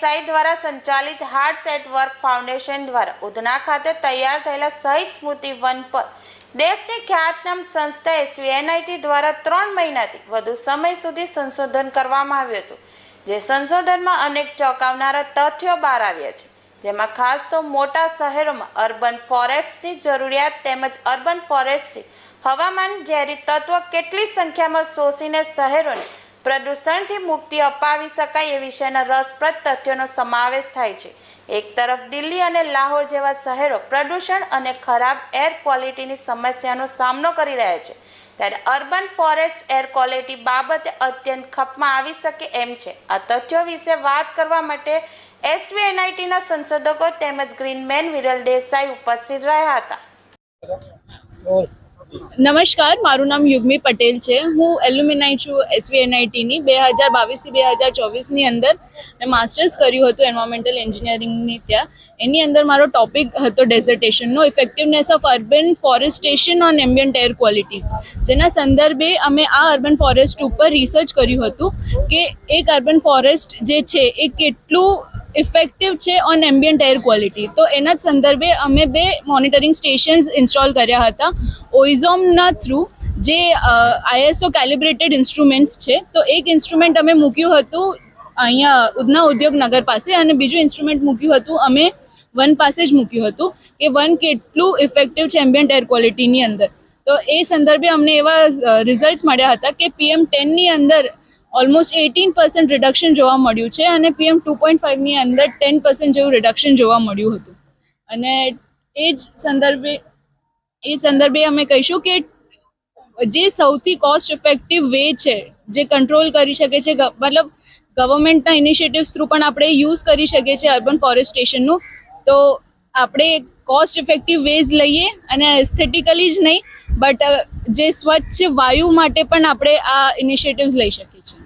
સાઈ દ્વારા સંચાલિત heart set work foundation દ્વારા ઉધના ખાતે તૈયાર થયેલા શહીદ સ્મૃતિ વન પર દેશની ખ્યાતનામ સંસ્થા એસવીએનઆઈટી દ્વારા ત્રણ મહિનાથી વધુ સમય સુધી સંશોધન કરવામાં આવ્યું હતું, જે સંશોધનમાં અનેક ચોંકાવનારા તથ્યો બહાર આવ્યા છે. જેમાં ખાસ તો મોટા શહેરોમાં અર્બન ફોરેસ્ટની જરૂરિયાત તેમજ અર્બન ફોરેસ્ટથી હવામાન ઝેરી તત્વો કેટલી સંખ્યામાં શોષીને શહેરોને પ્રદૂષણથી મુક્તિ અપાવી શકાય એ વિશેના રસપ્રદ તથ્યોનો સમાવેશ થાય છે. એક તરફ દિલ્હી અને લાહોર જેવા શહેરો પ્રદૂષણ અને ખરાબ એર ક્વોલિટીની સમસ્યાનો સામનો કરી રહ્યા છે. ત્યારે અર્બન ફોરેસ્ટ એર ક્વોલિટી બાબતે અત્યંત ખપમાં આવી શકે એમ છે. આ તથ્યો વિશે વાત કરવા માટે એસવીએનઆઈટીના સંશોધકો તેમજ ગ્રીનમેન વિરલ દેસાઈ ઉપસ્થિત રહ્યા હતા. નમસ્કાર, મારું નામ યુગ્મી પટેલ છે. હું એલ્યુમિનાઈ છું એસવીએનઆઈટીની. બે હજાર બાવીસથી બે હજાર ચોવીસની અંદર મેં માસ્ટર્સ કર્યું હતું એન્વાયરમેન્ટલ એન્જિનિયરિંગની ત્યાં. એની અંદર મારો ટોપિક હતો ડેઝર્ટેશનનો effectiveness of urban forestation on ambient air quality જેના સંદર્ભે અમે આ અર્બન ફોરેસ્ટ ઉપર રિસર્ચ કર્યું હતું કે એક અર્બન ફોરેસ્ટ જે છે એ કેટલું ઇફેક્ટિવ છે ઓન એમ્બિયન્ટ એર ક્વોલિટી તો એના જ સંદર્ભે અમે બે મોનિટરિંગ સ્ટેશન્સ ઇન્સ્ટોલ કર્યા હતા. ઓઇઝોમના થ્રુ જે આઈએસઓ કેલિબ્રેટેડ ઇન્સ્ટ્રુમેન્ટ્સ છે. તો એક ઇન્સ્ટ્રુમેન્ટ અમે મૂક્યું હતું અહીંયા ઉધના ઉદ્યોગ નગર પાસે અને બીજું ઇન્સ્ટ્રુમેન્ટ મૂક્યું હતું અમે વન પાસે જ મૂક્યું હતું કે વન કેટલું ઇફેક્ટિવ છે એમ્બિયન્ટ એર ક્વોલિટીની અંદર. તો એ સંદર્ભે અમને એવા રિઝલ્ટ્સ મળ્યા હતા કે પીએમ ટેનની અંદર ઓલમોસ્ટ એટીન પર્સન્ટ રિડક્શન જોવા મળ્યું છે અને પીએમ ટુ પોઈન્ટ ફાઇવની અંદર ટેન પર્સન્ટ જેવું રિડક્શન જોવા મળ્યું હતું. અને એ જ સંદર્ભે, એ સંદર્ભે અમે કહીશું કે જે સૌથી કોસ્ટ ઇફેક્ટિવ વે છે, જે કંટ્રોલ કરી શકે છે મતલબ ગવર્મેન્ટના ઇનિશિયેટિવ્સ થ્રુ પણ આપણે યુઝ કરી શકીએ છીએ અર્બન ફોરેસ્ટેશનનું તો આપણે કોસ્ટ ઇફેક્ટિવ વેઝ લઈએ અને એસ્થેટિકલી જ નહીં બટ જે સ્વચ્છ વાયુ માટે પણ આપણે આ ઇનિશિયેટિવ્સ લઈ શકીએ છીએ.